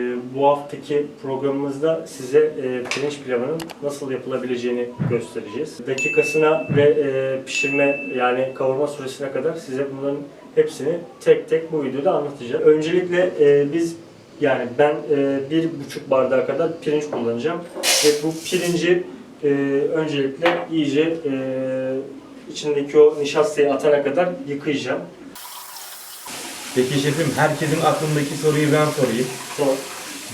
Ee, Bu haftaki programımızda size e, pirinç pilavının nasıl yapılabileceğini göstereceğiz. Dakikasına ve e, pişirme yani kavurma süresine kadar size bunların hepsini tek tek bu videoda anlatacağım. Öncelikle e, biz yani ben bir buçuk bardağa kadar pirinç kullanacağım ve bu pirinci öncelikle iyice içindeki o nişastayı atana kadar yıkayacağım. Peki şefim herkesin aklındaki soruyu ben sorayım. Sonra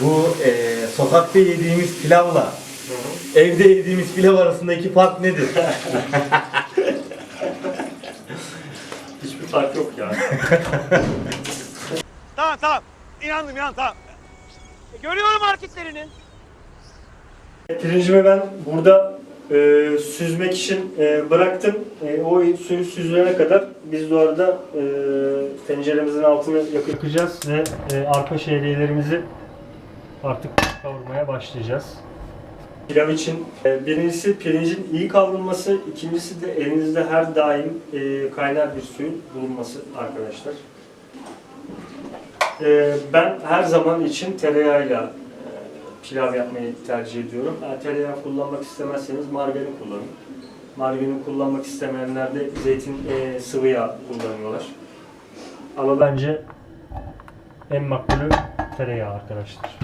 Bu eee, sokakta yediğimiz pilavla evde yediğimiz pilav arasındaki fark nedir? hiçbir fark yok yani. Tamam tamam. İnandım inan tamam. E, Görüyorum hareketlerini. Pirincimi ben burada e, süzmek için e, bıraktım. E, o suyu süzülene kadar biz de orada e, tenceremizin altını yak- yakacağız ve e, arpa şehriyelerimizi artık kavurmaya başlayacağız. Pilav için e, birincisi pirincin iyi kavrulması, ikincisi de elinizde her daim e, kaynar bir suyun bulunması arkadaşlar. E, ben her zaman için tereyağıyla pilav yapmayı tercih ediyorum. Eğer tereyağı kullanmak istemezseniz margarin kullanın. Margarin kullanmak istemeyenler de zeytin e, sıvı yağ kullanıyorlar. Ama bence en makbulü tereyağı arkadaşlar.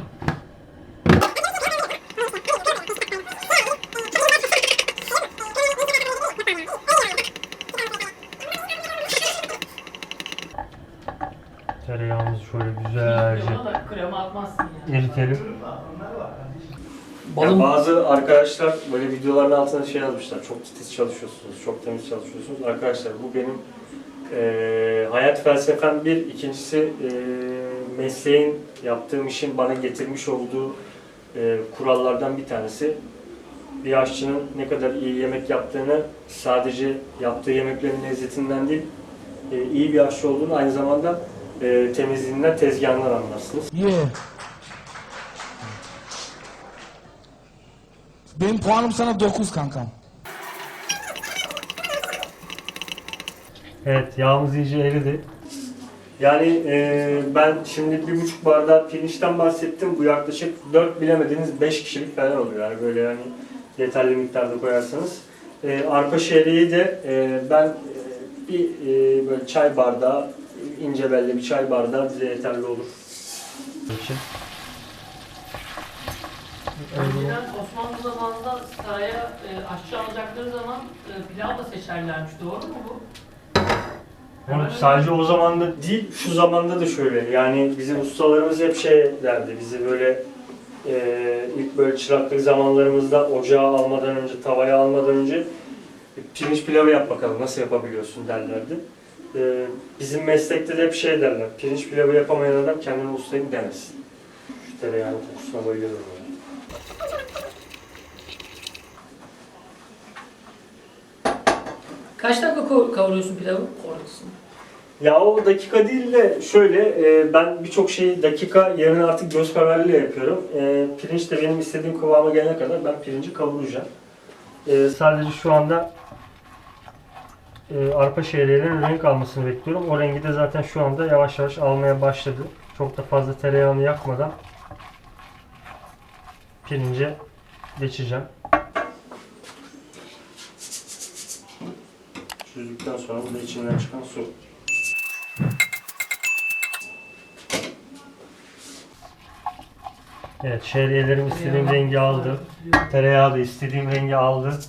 Tereyağımızı şöyle güzelce krema atmazsın yani. eritelim. Balın- Ya bazı arkadaşlar böyle videoların altına şey yazmışlar. Çok titiz çalışıyorsunuz, çok temiz çalışıyorsunuz. Arkadaşlar bu benim eee, hayat felsefem bir. İkincisi eee, mesleğin, yaptığım işin bana getirmiş olduğu eee, kurallardan bir tanesi. Bir aşçının ne kadar iyi yemek yaptığını sadece yaptığı yemeklerin lezzetinden değil, eee, iyi bir aşçı olduğunu aynı zamanda eee, temizliğinden, tezgahından anlarsınız. Yeah. Benim puanım sana 9 kankam. Evet, yağımız iyice eridi. Yani e, ben şimdi bir buçuk bardağı pirinçten bahsettim. Bu yaklaşık 4 bilemediniz 5 kişilik falan oluyor. Yani böyle yani yeterli miktarda koyarsanız. E, arpa şehriyi de e, ben e, bir e, böyle çay bardağı, ince belli bir çay bardağı bize yeterli olur. için. Önceden Osmanlı zamanında saraya e, aşçı alacakları zaman e, pilav da seçerlermiş. Doğru mu bu? Onu sadece o zamanda değil, şu zamanda da şöyle. Yani bizim ustalarımız hep şey derdi, bizi böyle e, ilk böyle çıraklık zamanlarımızda ocağa almadan önce, tavaya almadan önce pirinç pilavı yap bakalım nasıl yapabiliyorsun derlerdi. E, bizim meslekte de hep şey derler, pirinç pilavı yapamayan adam kendine ustayım demesin. Şu tereyağının kokusuna bayılıyorum. Yani. Kaç dakika kavuruyorsun pilavı? Koruyorsun. Ya o dakika değil de şöyle e, ben birçok şeyi dakika yerine artık göz kararıyla yapıyorum. E, pirinç de benim istediğim kıvama gelene kadar ben pirinci kavuracağım. E, sadece şu anda e, arpa şehriyelerin renk almasını bekliyorum. O rengi de zaten şu anda yavaş yavaş almaya başladı. Çok da fazla tereyağını yakmadan pirince geçeceğim. Süzdükten sonra bu içinden çıkan su. Evet, şehriyelerim istediğim rengi aldı. Tereyağı da istediğim rengi aldı.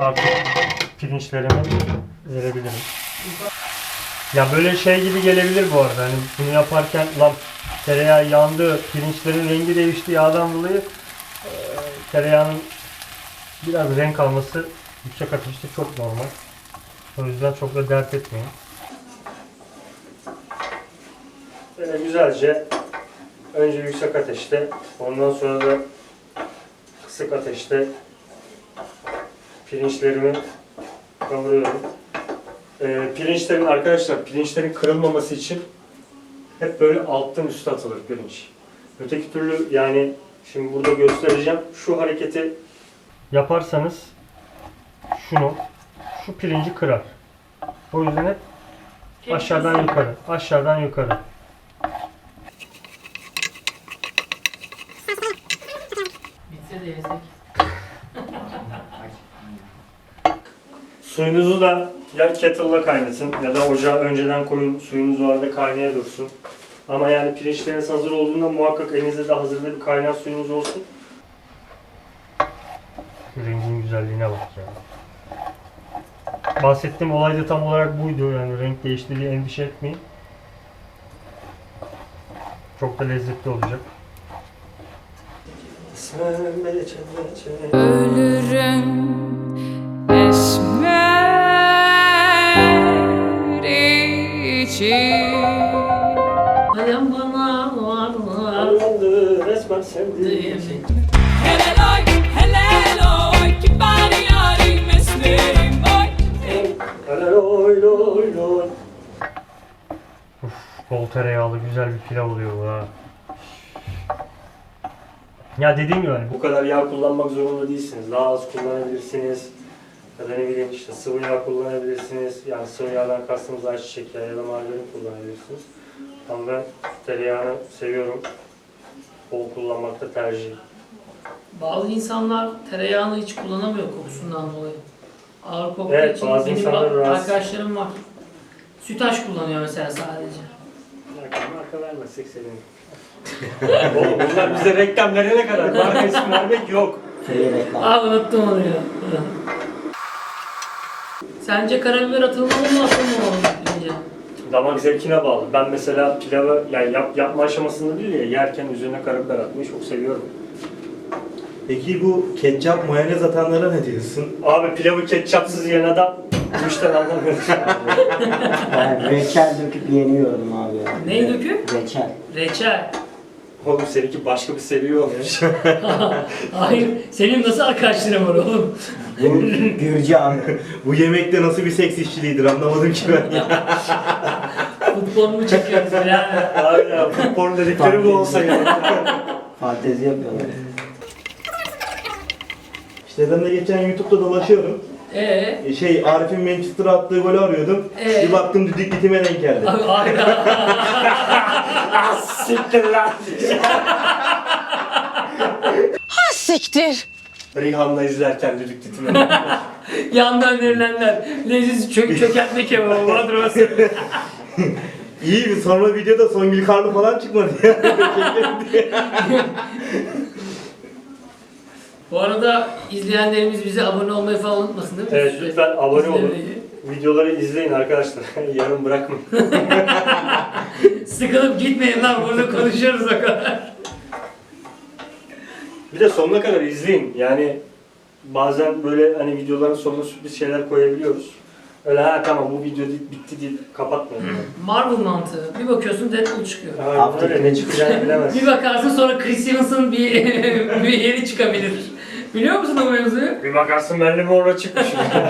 Artık pirinçlerimi verebilirim. Ya böyle şey gibi gelebilir bu arada. Hani bunu yaparken lan tereyağı yandı, pirinçlerin rengi değişti yağdan dolayı eee, tereyağının biraz renk alması yüksek ateşte çok normal. O yüzden çok da dert etmeyin. Böyle güzelce önce yüksek ateşte ondan sonra da kısık ateşte pirinçlerimi kavuruyorum. Ee, pirinçlerin arkadaşlar pirinçlerin kırılmaması için hep böyle alttan üste atılır pirinç. Öteki türlü yani şimdi burada göstereceğim şu hareketi yaparsanız şunu şu pirinci kırar. O yüzden hep aşağıdan yukarı, aşağıdan yukarı. Bitse de yesek. Suyunuzu da ya kettle'la kaynatın ya da ocağa önceden koyun suyunuz orada kaynaya dursun. Ama yani pirinçleriniz hazır olduğunda muhakkak elinizde de hazırda bir kaynar suyunuz olsun. Pirincin güzelliğine bak ya. Bahsettiğim olay da tam olarak buydu. Yani renk değişti diye endişe etmeyin. Çok da lezzetli olacak. Ölürüm esmer için Dayan bana varlar. Anlandı resmen sevdiğim. Bol tereyağlı güzel bir pilav oluyor bu ha. Ya dediğim gibi hani bu kadar yağ kullanmak zorunda değilsiniz. Daha az kullanabilirsiniz. Ya da ne bileyim işte sıvı yağ kullanabilirsiniz. Yani sıvı yağdan kastımız ayçiçek yağı ya da margarin kullanabilirsiniz. Ama ben tereyağını seviyorum. Bol kullanmakta tercih. Bazı insanlar tereyağını hiç kullanamıyor kokusundan dolayı. Ağır koktuğu Evet, için bazı benim insanlar arkadaşlarım var. Sütaş kullanıyor mesela sadece. Marka, vermezsek sevinirim. Oğlum bunlar bize reklam verene kadar marka ismi vermek yok. Aa unuttum onu ya. Sence karabiber atılmalı mı atılmamalı mı pirince? Damak zevkine bağlı. Ben mesela pilavı yani yap, yapma aşamasında değil ya yerken üzerine karabiber atmayı çok seviyorum. Peki bu ketçap mayonez atanlara ne diyorsun? Abi pilavı ketçapsız yiyen adam bu işten anlamıyor. Ben reçel döküp yeniyorum abi ya. Neyi döküp? Reçel. Reçel. Oğlum seninki başka bir seviye olmuş. Hayır, senin nasıl arkadaşların var oğlum? Bu Gürcü abi. Bu yemekte nasıl bir seks işçiliğidir anlamadım ki ben ya. Futbol mu çekiyoruz birader? Abi ya futbol dedikleri bu olsa ya. Fantezi yapıyorlar. İşte ben de geçen YouTube'da dolaşıyorum. Ee, E, Şey Arif'in Manchester'a attığı golü arıyordum. Ee? Bir baktım düdük bitime denk geldi. abi hayda. Siktir lan. Siktir Rihanna izlerken düdük titime. Yandan önerilenler. Leziz çök çökertme kebabı madrosu. İyi bir sonra videoda Songül Karlı falan çıkmadı ya. Bu arada izleyenlerimiz bize abone olmayı falan unutmasın değil mi? evet lütfen abone olun. İzlemeyi. Videoları izleyin arkadaşlar. Yarım bırakmayın. Sıkılıp gitmeyin lan burada konuşuyoruz o kadar. Bir de sonuna kadar izleyin. Yani bazen böyle hani videoların sonuna sürpriz şeyler koyabiliyoruz. Öyle ha tamam bu video bitti deyip kapatmayın. yani. Marvel mantığı. Bir bakıyorsun Deadpool çıkıyor. Aynen öyle ne çıkacağını bilemezsin. Bir bakarsın sonra Chris Evans'ın bir, bir yeri çıkabilir. Biliyor musun o mevzuyu? Bir bakarsın belli bir orada çıkmış.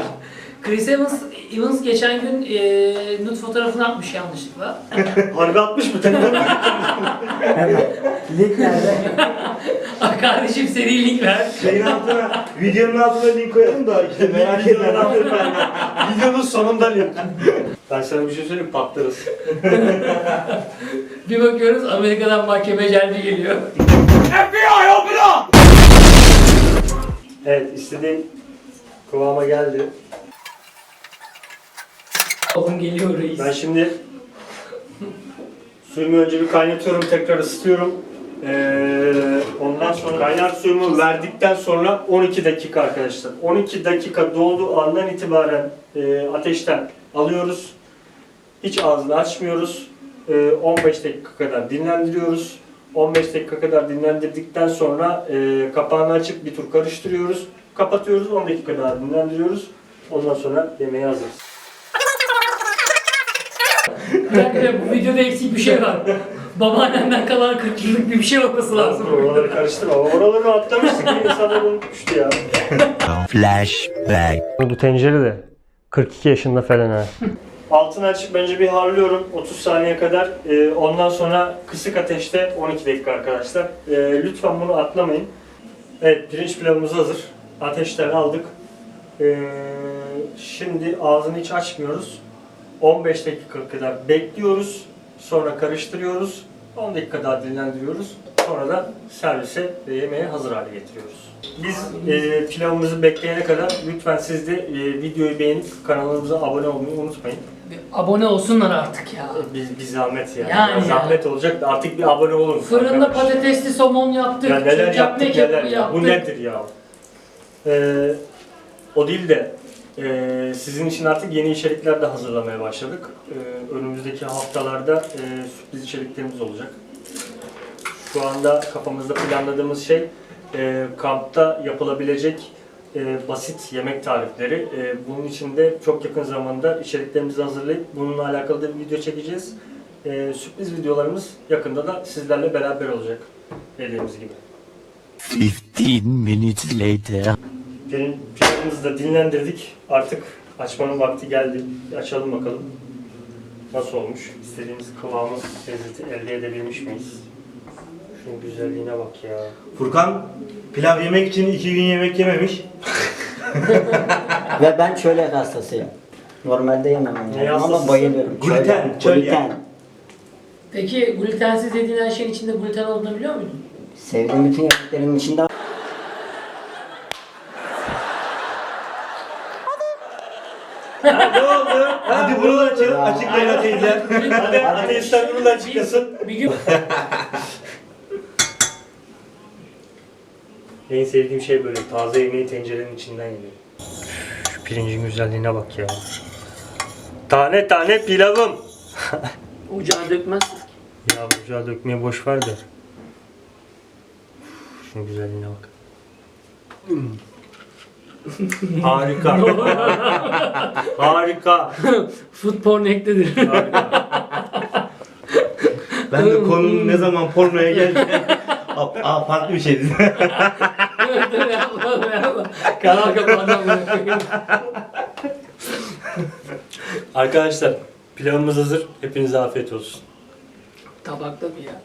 Chris Evans, Evans geçen gün e, nude fotoğrafını atmış yanlışlıkla. Harbi atmış mı? Link nerede? Ah kardeşim seri link ver. Şeyin altına, videonun altına link koyalım da işte merak edenler. Videonun sonunda link. Ben sana bir şey söyleyeyim patlarız. Bir bakıyoruz Amerika'dan mahkeme celbi geliyor. FBI open up! Evet istediğim kıvama geldi. Oğlum geliyor reis. Ben şimdi suyumu önce bir kaynatıyorum, tekrar ısıtıyorum. Ee, ondan sonra kaynar suyumu verdikten sonra 12 dakika arkadaşlar. 12 dakika dolduğu andan itibaren e, ateşten alıyoruz. Hiç ağzını açmıyoruz. Ee, 15 dakika kadar dinlendiriyoruz. 15 dakika kadar dinlendirdikten sonra e, kapağını açıp bir tur karıştırıyoruz. Kapatıyoruz, 10 dakika daha dinlendiriyoryoruz. Ondan sonra yemeğe hazırız. Dakika bu videoda eksik bir şey var. Babaannemden kalan 40 yıllık bir şey olması lazım. Oraları karıştırma. Oraları atlamıştık. İnsanlar unutmuştu ya. Flashback. Bu tencere de 42 yaşında falan ha. Altını açıp bence bir harlıyorum 30 saniye kadar. Ee, ondan sonra kısık ateşte 12 dakika arkadaşlar. Ee, lütfen bunu atlamayın. Evet pirinç pilavımız hazır. Ateşten aldık. Ee, şimdi ağzını hiç açmıyoruz. 15 dakika kadar bekliyoruz. Sonra karıştırıyoruz. 10 dakika daha dinlendiriyoruz. Sonra da servise ve yemeğe hazır hale getiriyoruz. Biz e, pilavımızı bekleyene kadar lütfen siz de e, videoyu beğenip kanalımıza abone olmayı unutmayın. Bir abone olsunlar artık ya. E, Biz bir zahmet yani. Yani Biraz ya. zahmet olacak da artık bir abone olun. Fırında arkadaşlar. patatesli somon yaptık. Ya neler yaptık neler ya. yaptık. Bu nedir ya? Ee, o değil de e, sizin için artık yeni içerikler de hazırlamaya başladık. Ee, önümüzdeki haftalarda e, sürpriz içeriklerimiz olacak. Şu anda kafamızda planladığımız şey e, kampta yapılabilecek e, basit yemek tarifleri. E, bunun için de çok yakın zamanda içeriklerimizi hazırlayıp bununla alakalı da bir video çekeceğiz. E, sürpriz videolarımız yakında da sizlerle beraber olacak. Dediğimiz gibi. 15 minutes later. Benim planımızı da dinlendirdik. Artık açmanın vakti geldi. Bir açalım bakalım. Nasıl olmuş? İstediğimiz kıvamı, lezzeti elde edebilmiş miyiz? Şunun güzelliğine bak ya. Furkan pilav yemek için iki gün yemek yememiş. Ve ben çölyak hastasıyım. Normalde yemem Ne yani ama hastasısın? bayılıyorum. Gluten, Çölyak, çölyak. Gluten. Peki glutensiz dediğin her şeyin içinde gluten olduğunu biliyor muydun? Sevdiğim bütün yemeklerin içinde ne oldu? Hadi bunu açın. Açıklayın ateizler. Hadi ateistler bunu da açıklasın. Bir gün En sevdiğim şey böyle taze yemeği tencerenin içinden yemek. Şu pirincin güzelliğine bak ya. Tane tane pilavım. ocağa dökmezsiniz ki. Ya bucağı dökmeye boş ver de. Şunun güzelliğine bak. Harika. Harika. Food porn. Harika. Ben de konunun ne zaman pornoya geldi. Aa, farklı bir şeydi. Kanal kapandı. Arkadaşlar pilavımız hazır. Hepinize afiyet olsun. Tabakta mı ya?